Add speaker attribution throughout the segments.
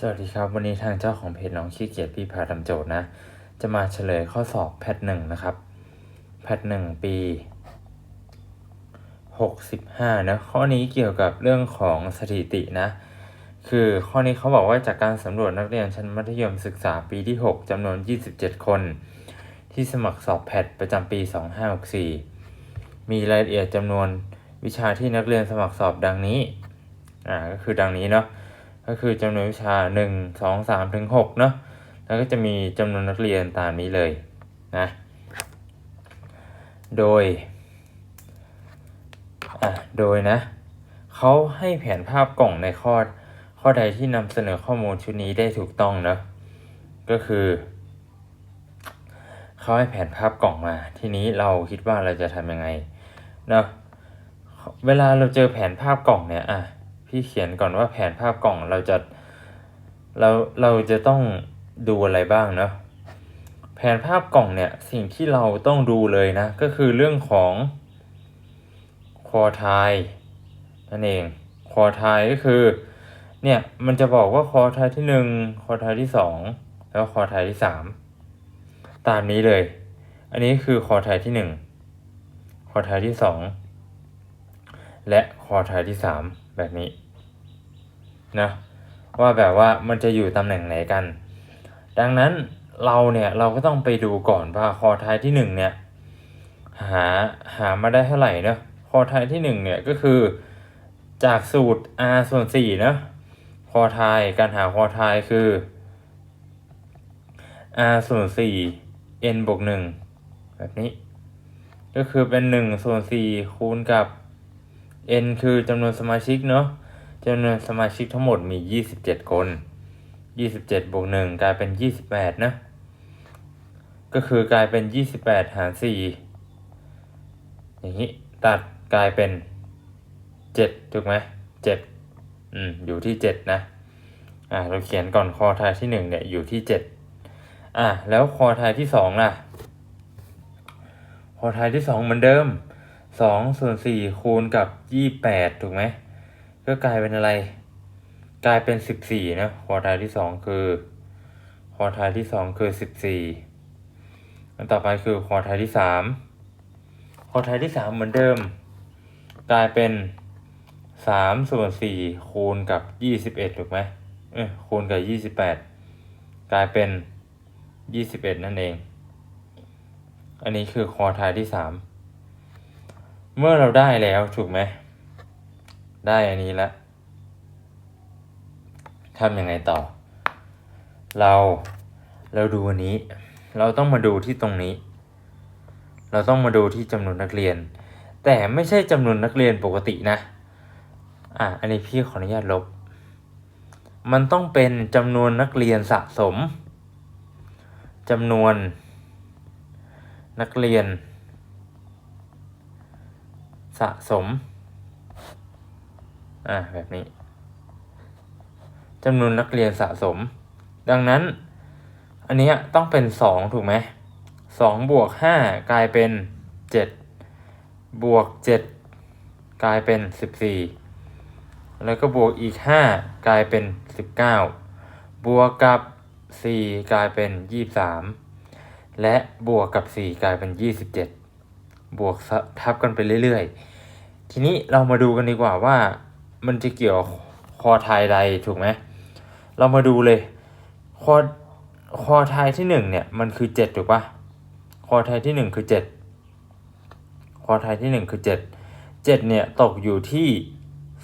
Speaker 1: สวัสดีครับ วันนี้ทางเจ้าของเพจน้องขี้เกียจพี่พาทำโจทย์นะ จะมาเฉลยข้อสอบแพทหนึ่งนะครับ แพทหนึ่งปีหกสิบห้านะข้อนี้เกี่ยวกับเรื่องของสถิตินะ คือข้อนี้เขาบอกว่าจากการสำรวจนักเรียนชั้นมัธยมศึกษาปีที่ 6จำนวน 27 คน ที่สมัครสอบแพทประจำปี 2564 มีรายละเอียดจำนวนวิชาที่นักเรียนสมัครสอบดังนี้อ่าก็คือดังนี้เนาะ ก็คือจำนวนวิชา 1 2 3ถึง6เนาะแล้วก็จะมีจำนวนนักเรียนตามนี้เลยนะโดยอะโดยนะเขาให้แผนภาพกล่องในข้อข้อใดที่นำเสนอข้อมูลชุดนี้ได้ถูกต้องเนาะก็คือเขาให้แผนภาพกล่องมา ทีนี้เราคิดว่าเราจะทำยังไงเนาะเวลาเราเจอแผนภาพกล่องเนี่ยอะ พี่เขียนก่อนว่าแผนภาพกล่องเราจะเราเราจะต้องดูอะไรบ้างเนาะแผนภาพกล่องเนี่ยสิ่งที่เราต้องดูเลยนะ ก็คือเรื่องของคอไทยนั่นเองคอไทยก็คือเนี่ยมันจะบอกว่าคอไทยที่หนึ่งคอไทยที่สองแล้วคอไทยที่สามตามนี้เลย อันนี้คือคอไทยที่หนึ่งคอไทยที่สองและคอไทยที่สาม แบบนี้นะว่าแบบว่ามันจะอยู่ตำแหน่งไหนกัน ดังนั้นเราเนี่ยเราก็ต้องไปดูก่อนว่าคอไทยที่หนึ่งเนี่ย หาหามาได้เท่าไหร่เนาะคอไทยที่หนึ่งเนี่ยก็คือจากสูตร r ส่วนสี่เนาะคอไทยการหาคอไทยคือ r ส่วนสี่ n บวกหนึ่งแบบนี้ ก็คือเป็นหนึ่งส่วนสี่คูณกับ n คือจำนวนสมาชิกเนาะจำนวนสมาชิกทั้งหมดมี 27 คน 27บวก1กลายเป็น 28 นะ ก็คือกลายเป็น 28 หาร 4 อย่างนี้ ตัดกลายเป็น 7 ถูกไหม7อืม อยู่ที่ 7 นะ อ่า เราเขียนก่อนคอไทยที่ 1 เนี่ย อยู่ที่ 7 อ่าแล้วคอไทยที่ 2 ล่ะ คอไทยที่ 2 เหมือนเดิม สองส่วนสี่คูณกับยี่แปดถูกไหม ก็กลายเป็นอะไร กลายเป็นสิบสี่นะคอไทยที่สองคือคอไทยที่สองคือสิบสี่อันต่อไปคือคอไทยที่สามคอไทยที่สามเหมือนเดิม กลายเป็นสามส่วนสี่คูณกับยี่สิบเอ็ดถูกไหมเออคูณกับยี่สิบแปดกลายเป็นยี่สิบเอ็ดนั่นเอง อันนี้คือคอไทยที่สาม เมื่อเราได้แล้วถูกไหม ได้อันนี้แล้วทำยังไงต่อ เราเราดูอันนี้ เราต้องมาดูที่ตรงนี้ เราต้องมาดูที่จำนวนนักเรียน แต่ไม่ใช่จำนวนนักเรียนปกตินะ อะอันนี้พี่ขออนุญาตลบ มันต้องเป็นจำนวนนักเรียนสะสมจำนวนนักเรียน สะสม อ่าแบบนี้จำนวนนักเรียนสะสม ดังนั้น อันนี้ต้องเป็นสองถูกไหมสองบวกห้ากลายเป็นเจ็ดบวกเจ็ดกลายเป็นสิบสี่แล้วก็บวกอีกห้ากลายเป็นสิบเก้าบวกกับสี่กลายเป็นยี่สามและบวกกับสี่กลายเป็นยี่สิ บวกทับกันไปเรื่อยๆ ทีนี้เรามาดูกันดีกว่าว่ามันจะเกี่ยวคอไทยใดถูกไหม เรามาดูเลยคอคอไทยที่หนึ่งเนี่ยมันคือเจ็ดถูกปะคอไทยที่หนึ่งคือเจ็ดคอไทยที่หนึ่งคือเจ็ดเจ็ดเนี่ยตกอยู่ที่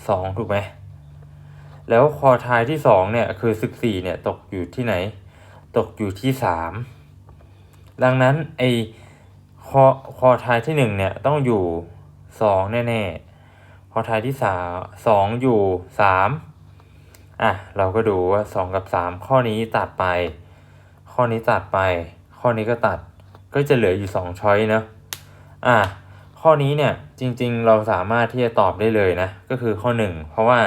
Speaker 1: สองถูกไหม แล้วคอไทยที่สองเนี่ยคือสิบสี่เนี่ยตกอยู่ที่ไหน ตกอยู่ที่สามดังนั้นไอ คอคอไทยที่หนึ่งเนี่ยต้องอยู่สองแน่ๆคอไทยที่สามสองอยู่สามอะเราก็ดูว่าสองกับสามข้อนี้ตัดไป ข้อนี้ตัดไป ข้อนี้ก็ตัดก็จะเหลืออยู่สองช้อยเนาะอะข้อนี้เนี่ยจริงๆเราสามารถที่จะตอบได้เลยนะก็คือข้อหนึ่งเพราะว่า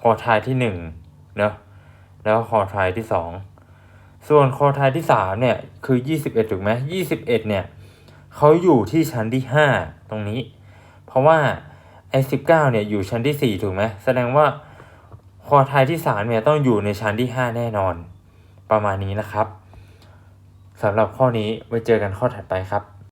Speaker 1: คอไทยที่หนึ่งเนาะแล้วคอไทยที่สองส่วนคอไทยที่สามเนี่ยคือยี่สิบเอ็ดถูกไหมยี่สิบเอ็ดเนี่ย เขาอยู่ที่ชั้นที่ห้าตรงนี้ เพราะว่าไอ้สิบเก้าเนี่ยอยู่ชั้นที่สี่ถูกไหมแสดงว่าคอไทยที่สามเนี่ยต้องอยู่ในชั้นที่ห้าแน่นอน ประมาณนี้นะครับสำหรับข้อนี้ไว้เจอกันข้อถัดไปครับ